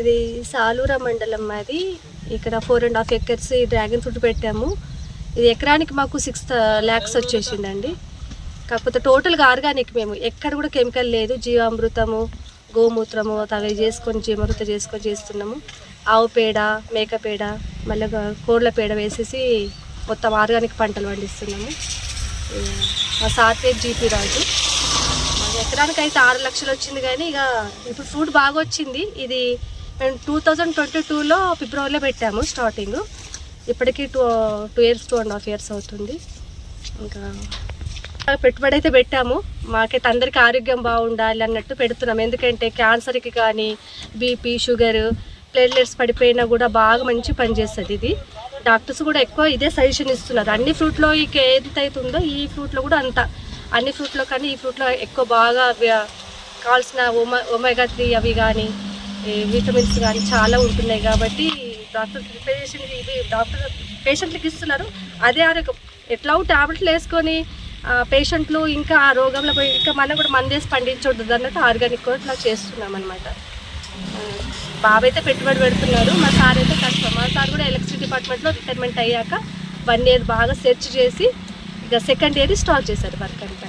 ఇది సాలూరా మండలం మాది ఇక్కడ ఫోర్ అండ్ హాఫ్ ఎకర్స్ ఈ డ్రాగన్ ఫ్రూట్ పెట్టాము. ఇది ఎకరానికి మాకు సిక్స్ ల్యాక్స్ వచ్చేసిందండి. కాకపోతే టోటల్గా ఆర్గానిక్ మేము. ఎక్కడ కూడా కెమికల్ లేదు. జీవామృతము గోమూత్రము అవి చేసుకొని జీవామృతం చేసుకొని చేస్తున్నాము. ఆవు పేడ మేక పేడ మళ్ళీ కోళ్ళ పేడ వేసేసి మొత్తం ఆర్గానిక్ పంటలు పండిస్తున్నాము. మా సాత్వేక్ జీపీ రాజు. ఎకరానికి అయితే ఆరు లక్షలు వచ్చింది కానీ ఇక ఇప్పుడు ఫ్రూట్ బాగా వచ్చింది ఇది మేము టూ థౌజండ్ ట్వంటీ టూలో ఫిబ్రవరిలో పెట్టాము స్టార్టింగ్ ఇప్పటికీ two two years two and half years అవుతుంది. ఇంకా పెట్టుబడి అయితే పెట్టాము. మాకైతే అందరికీ ఆరోగ్యం బాగుండాలి అన్నట్టు పెడుతున్నాం. ఎందుకంటే క్యాన్సర్కి కానీ బీపీ షుగర్ ప్లేట్లెట్స్ పడిపోయినా కూడా బాగా మంచి పనిచేస్తుంది ఇది. డాక్టర్స్ కూడా ఎక్కువ ఇదే సజెషన్ ఇస్తున్నారు. అన్ని ఫ్రూట్లో ఈ ఎంత అయితే ఉందో ఈ ఫ్రూట్లో కూడా అంత. అన్ని ఫ్రూట్లో కానీ ఈ ఫ్రూట్లో ఎక్కువ బాగా కావాల్సిన ఒమ ఒమేగా త్రీ అవి కానీ విటమిన్స్ కానీ చాలా ఉంటున్నాయి కాబట్టి డాక్టర్ ప్రిపేర్ ఇవి డాక్టర్ పేషెంట్లకు ఇస్తున్నారు. అదే ఆరోగ్యం. ఎట్లా ట్యాబ్లెట్లు వేసుకొని పేషెంట్లు ఇంకా ఆ రోగంలో పోయి ఇంకా మనం కూడా మందేసి పండించొద్దు అన్నట్టు ఆర్గానిక్ కూడా ఇట్లా చేస్తున్నాం అనమాట బాబు అయితే పెట్టుబడి పెడుతున్నారు. మా సార్ అయితే కష్టం. మా సార్ కూడా ఎలక్ట్రిసిటీ డిపార్ట్మెంట్లో రిటైర్మెంట్ అయ్యాక వన్ ఇయర్ బాగా సెర్చ్ చేసి ఇక సెకండ్ ఇయర్ స్టార్ట్ చేశారు వర్క్ అంతా.